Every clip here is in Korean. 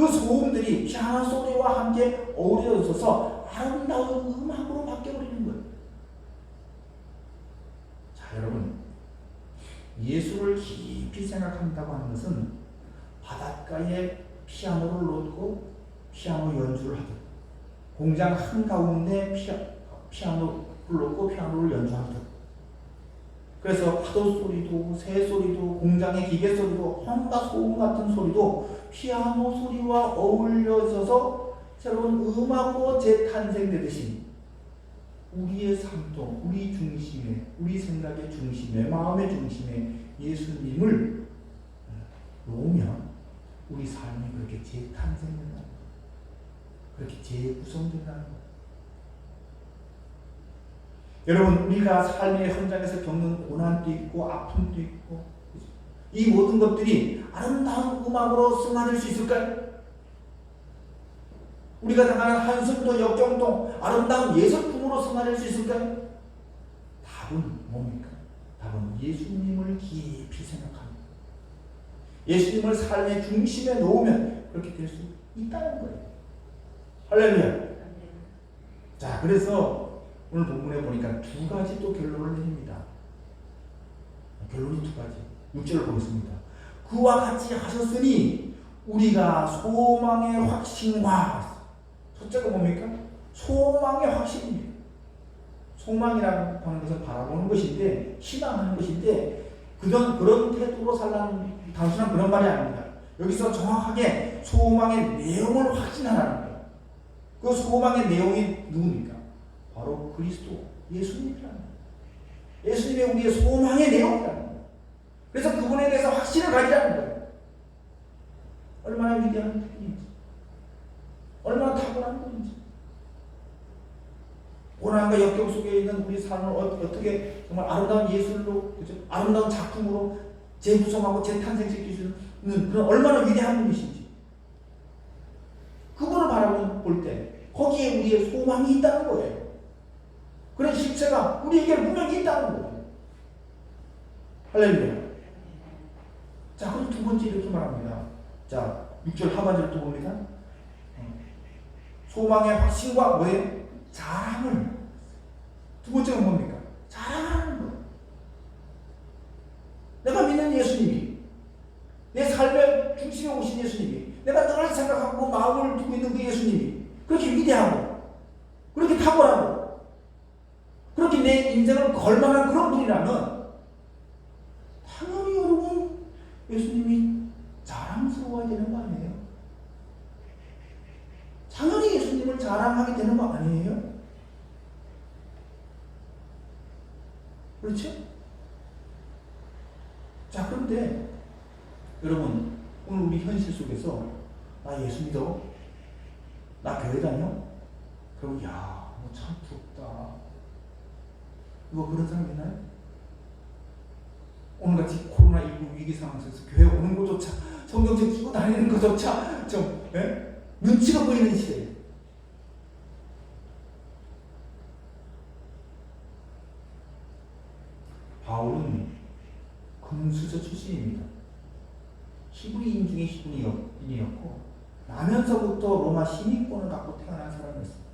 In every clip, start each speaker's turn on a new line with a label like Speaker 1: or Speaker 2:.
Speaker 1: 그 소음들이 피아노 소리와 함께 어우러져서 아름다운 음악으로 바뀌어버리는 거예요. 자, 여러분. 예수를 깊이 생각한다고 하는 것은 바닷가에 피아노를 놓고 피아노 연주를 하듯 공장 한가운데 피아, 피아노를 놓고 피아노를 연주하듯 그래서 파도 소리도 새 소리도 공장의 기계 소리도 혼다 소음 같은 소리도 피아노 소리와 어울려져서 새로운 음악으로 재탄생되듯이 우리의 삶도 우리 중심에 우리 생각의 중심에 마음의 중심에 예수님을 놓으면 우리 삶이 그렇게 재탄생된다는 거예요. 그렇게 재구성된다는 거예요. 여러분 우리가 삶의 현장에서 겪는 고난도 있고 아픔도 있고 이 모든 것들이 아름다운 음악으로 승화될 수 있을까요? 우리가 당하는 한숨도 역경도 아름다운 예술품으로 승화될 수 있을까요? 답은 뭡니까? 답은 예수님을 깊이 생각합니다. 예수님을 삶의 중심에 놓으면 그렇게 될 수 있다는 거예요. 할렐루야. 자, 그래서 오늘 본문에 보니까 두 가지 또 결론을 내립니다. 결론이 두 가지. 6절을 보겠습니다. 그와 같이 하셨으니 우리가 소망의 확신과 첫째가 뭡니까? 소망의 확신입니다. 소망이라는 것은 바라보는 것인데 희망하는 것인데 그런 그런 태도로 살라는 단순한 그런 말이 아닙니다. 여기서 정확하게 소망의 내용을 확신하라는 거예요. 그 소망의 내용이 누굽니까? 바로 그리스도 예수님이라는 거예요. 예수님이 우리의 소망의 내용이라는 거예요. 그래서 그분에 대해서 확신을 가지라는 거예요. 얼마나 위대한 분인지, 얼마나 탁월한 분인지. 고난과 역경 속에 있는 우리 삶을 어, 어떻게 정말 아름다운 예술로, 그죠? 아름다운 작품으로 재구성하고 있는 그런 얼마나 위대한 분이신지. 그분을 바라볼 때 거기에 우리의 소망이 있다는 거예요. 그런 실체가 우리에게 분명히 있다는 거예요. 할렐루야. 자, 그럼 두 번째 이렇게 말합니다. 자, 6절 하반절 또 봅니다. 소망의 확신과 뭐예요? 자랑을. 두 번째가 뭡니까? 자랑하는 거예요. 내가 믿는 예수님이, 내 삶의 중심에 오신 예수님이, 내가 늘 생각하고 마음을 두고 있는 그 예수님이 그렇게 위대하고, 그렇게 탁월하고, 그렇게 내 인생을 걸만한 그런 분이라면, 당연히 여러분, 예수님이 자랑스러워야 되는 거 아니에요? 당연히 예수님을 자랑하게 되는 거 아니에요? 그렇죠? 자, 그런데 여러분, 오늘 우리 현실 속에서 나 예수 믿어? 나 교회 다녀? 그럼 야, 뭐 참 부럽다. 이거 그런 사람 있나요? 오늘같이 코로나19 위기 상황 속에서 교회 오는 것조차 성경책 끼고 다니는 것조차 좀 예? 눈치가 보이는 시대에 바울은 금수저 출신입니다. 히브리인 중에 히브리인이었고 나면서부터 로마 시민권을 갖고 태어난 사람이었습니다.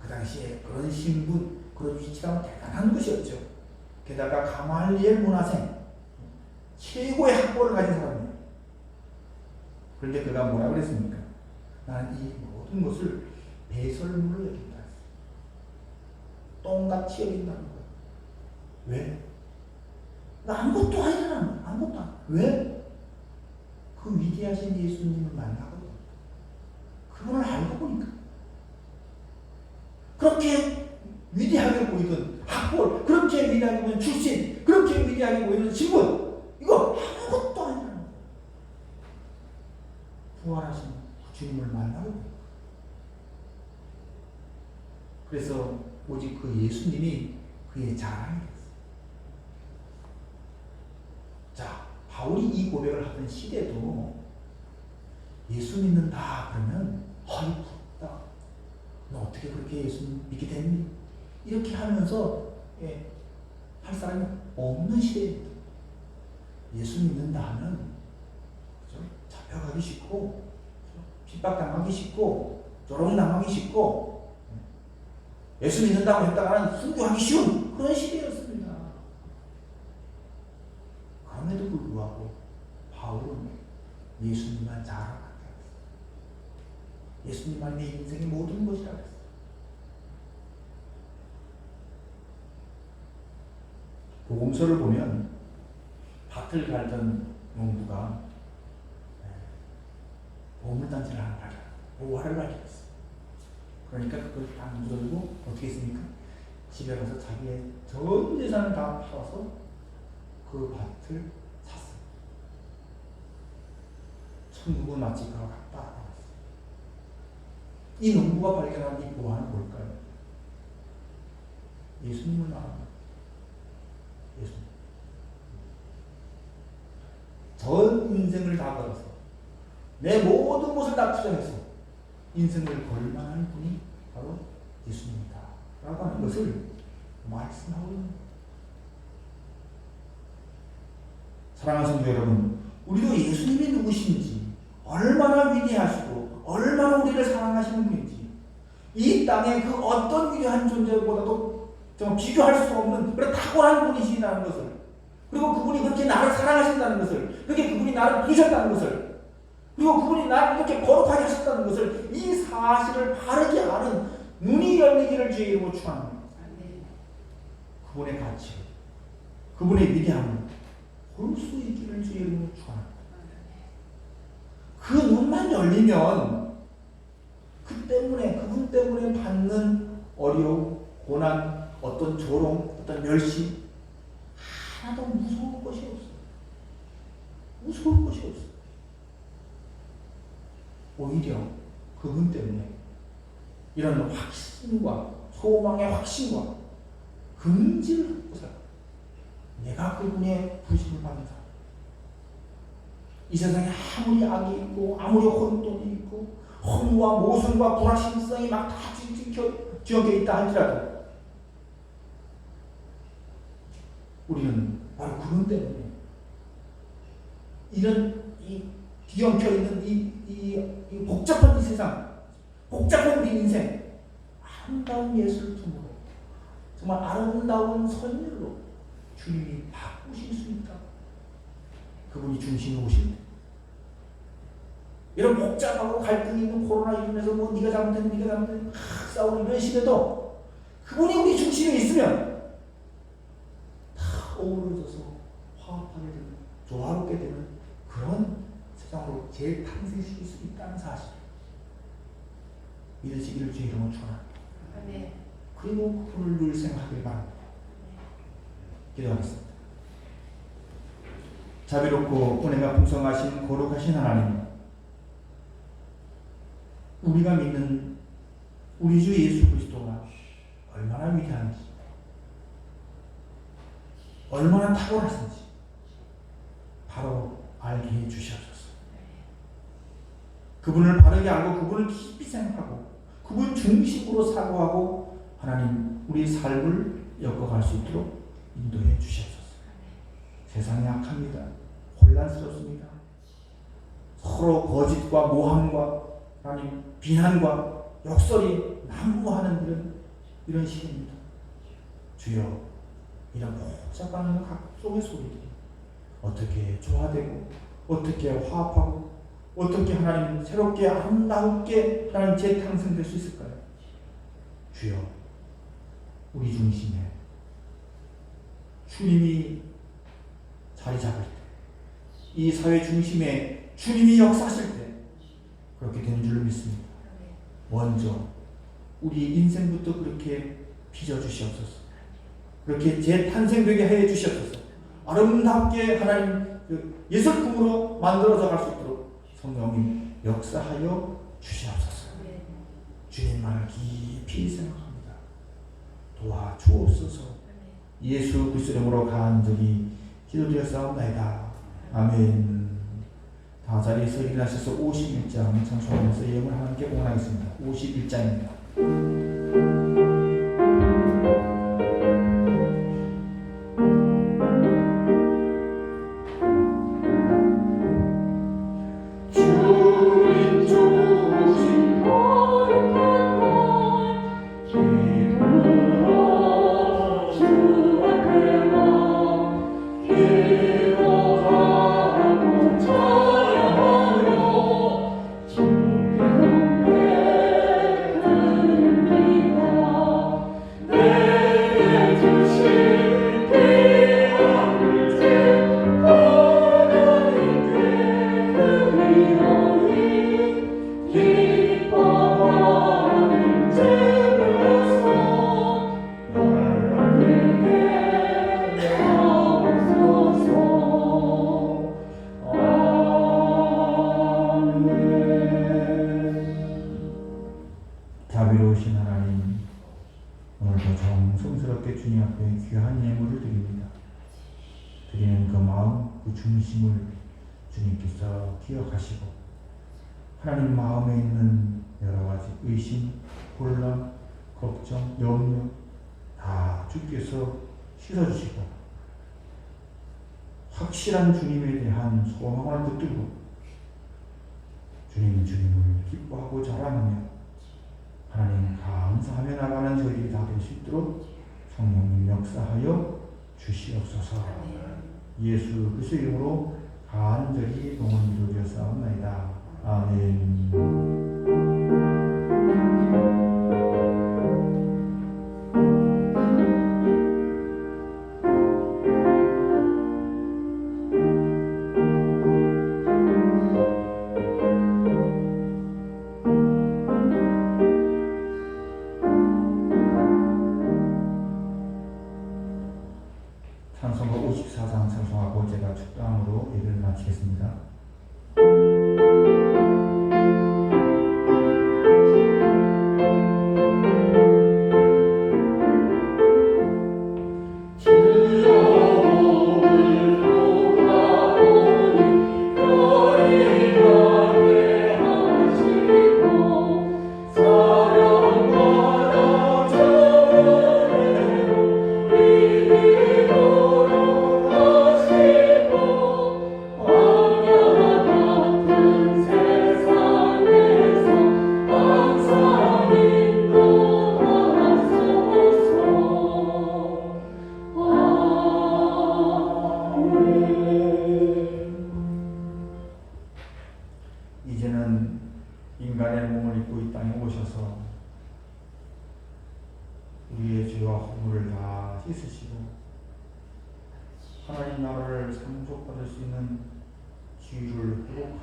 Speaker 1: 그 당시에 그런 신분, 그런 위치라면 대단한 것이었죠. 게다가 가말리엘 문화생 최고의 학벌을 가진 사람이에요. 그런데 그가 뭐라 그랬습니까? 나는 이 모든 것을 배설물로 여긴다. 똥같이 여긴다는 거예요. 왜? 나 아무것도 아니잖아. 아무것도 아니 왜? 그 위대하신 예수님을 만나거든. 그분을 알고 보니까. 그렇게 위대하게 보이던 학벌, 그렇게 위대하게 보이는 출신, 그렇게 위대하게 보이는 신분, 이거 아무것도 아니잖아. 부활하신 주님을 만나고 그래서 오직 그 예수님이 그의 자랑이 됐어요. 자, 바울이 이 고백을 하던 시대도 예수 믿는다 그러면 아이 부럽다. 너 어떻게 그렇게 예수 믿게 됐니? 이렇게 하면서 예, 할 사람이 없는 시대입니다. 예수 믿는다 하면 그죠? 잡혀가기 쉽고? 핍박당하기 쉽고 조롱당하기 쉽고 예수 믿는다고 했다가는 순교하기 쉬운 그런 시대였습니다. 그럼에도 불구하고 바울은 예수님만 잘 알았다. 예수님만 내 인생의 모든 것이라 했어. 복음서를 보면 밭을 갈던 농부가 보물단지를 하나 발견, 보화를 발견했어. 그러니까 그걸 딱 묻어두고 어떻게 했습니까? 집에 가서 자기의 전 재산을 다 팔아서 그 밭을 샀어. 천국은 마치 그와 같다. 이 농부가 발견한 이 보화는 뭘까요? 예수님을 말합니다. 예수님. 전 인생을 다 걸어서 내 모든 것을 다 투자해서 인생을 걸 만한 분이 바로 예수님이다. 라고 하는 것을 말씀하고 있는. 사랑하는 성도 여러분, 우리도 예수님이 누구신지, 얼마나 위대하시고, 얼마나 우리를 사랑하시는 분인지, 이 땅의 그 어떤 위대한 존재보다도 비교할 수 없는 그런 탁월한 분이시라는 것을, 그리고 그분이 그렇게 나를 사랑하신다는 것을, 그렇게 그분이 나를 부르셨다는 것을, 그리고 그분이 나를 이렇게 거룩하게 하셨다는 것을 이 사실을 바르게 아는 눈이 열리기를 주의 이름으로 축원합니다. 그분의 가치, 그분의 위대함을 볼 수 있기를 주의 이름으로 축원합니다. 그 눈만 열리면 그 때문에 그분 때문에 받는 어려움, 고난, 어떤 조롱, 어떤 멸시 하나도 무서울 것이 없어요. 무서울 것이 없어요. 오히려 그분 때문에 이런 확신과 소망의 확신과 긍지를 갖고 살아. 내가 그분의 부심을 받는 사람. 이 세상에 아무리 악이 있고 아무리 혼돈이 있고 허무와 모순과 불확실성이 막다 지어져 있다 할지라도 우리는 바로 그분 때문에 이런 이 뒤엉켜 있는 이, 이, 이 복잡한 이 세상, 복잡한 우리 인생, 아름다운 예술 품으로 정말 아름다운 선율로 주님이 바꾸실 수 있다. 그분이 중심에 오신다. 이런 복잡하고 갈등이 있는 코로나 이면서 뭐 네가 잘못했 네가 잘못했 싸우는 이런 시대도 그분이 우리 중심에 있으면 다 어우러져서 화합하게 되는 조화롭게 되는 그런 세상으로 재탄생시킬 수 있다는 사실 믿으시기를 주의 이름으로 축원합니다. 그리고 그분을 늘 생각하길 바랍니다. 기도하겠습니다. 자비롭고 은혜가 풍성하신 거룩하신 하나님 우리가 믿는 우리 주 예수 그리스도가 얼마나 위대한지 얼마나 탁월하신지 바로 알게 해 주시옵소서. 그분을 바르게 알고 그분을 깊이 생각하고 그분 중심으로 사고하고 하나님 우리 삶을 엮어갈 수 있도록 인도해 주시옵소서. 세상이 악합니다. 혼란스럽습니다. 서로 거짓과 모함과 하나님 비난과 역설이 난무하는 이런 이런 시기입니다. 주여 이런 복잡한 각종의 소리들이 어떻게 조화되고 어떻게 화합하고 어떻게 하나님 새롭게 아름답게 하나님 재탄생될 수 있을까요? 주여 우리 중심에 주님이 자리 잡을 때, 이 사회 중심에 주님이 역사하실 때 그렇게 되는 줄로 믿습니다. 먼저 우리 인생부터 그렇게 빚어주시옵소서. 그렇게 재탄생되게 해 주시옵소서. 아름답게 하나님 그 예술품으로 만들어져 갈수 있도록 성령님 역사하여 주시옵소서. 주님만을 깊이 생각합니다. 도와주옵소서. 예수 그리스도 이름으로 간절히 기도드렸사옵나이다. 아멘. 다 자리에서 일어나셔서 51장 청소하면서 예언을 하나님께 공헌하겠습니다. 51장입니다. 정성스럽게 주님 앞에 귀한 예물을 드립니다. 드리는 그 마음, 그 중심을 주님께서 기억하시고 하나님 마음에 있는 여러 가지 의심, 혼란, 걱정, 염려 다 주께서 씻어주시고 확실한 주님에 대한 소망을 붙들고 주님 주님을 기뻐하고 자랑하며 하나님 감사하며 나가는 저희들이 다 될 수 있도록 성령님 역사하여 주시옵소서. 예수 그리스도 이름으로 간절히 동원 기도드렸사옵나이다. 아멘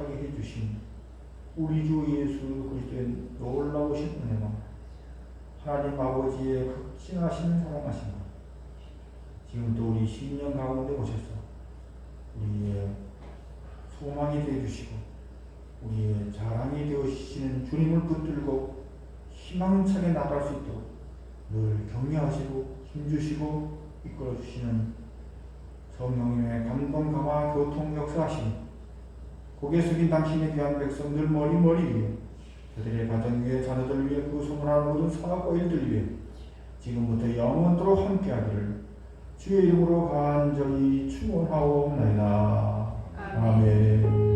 Speaker 1: 회복하게 해주신 우리 주 예수 그리스도의 놀라우신 은혜와 하나님 아버지의 극진하신 사랑하심 지금도 우리 신령 가운데 오셔서 우리의 소망이 되어주시고 우리의 자랑이 되어주시는 주님을 붙들고 희망차게 나갈 수 있도록 늘 격려하시고 힘주시고 이끌어주시는 성령님의 감동 감화 교통 역사하심 고개 숙인 당신의 귀한 백성 늘 머리 머리 위에 그들의 가정 위에 자녀들 위에 그 소문하는 모든 사업과 일들 위에 지금부터 영원토록 함께하기를 주의 이름으로 간절히 축원하옵나이다. 아멘.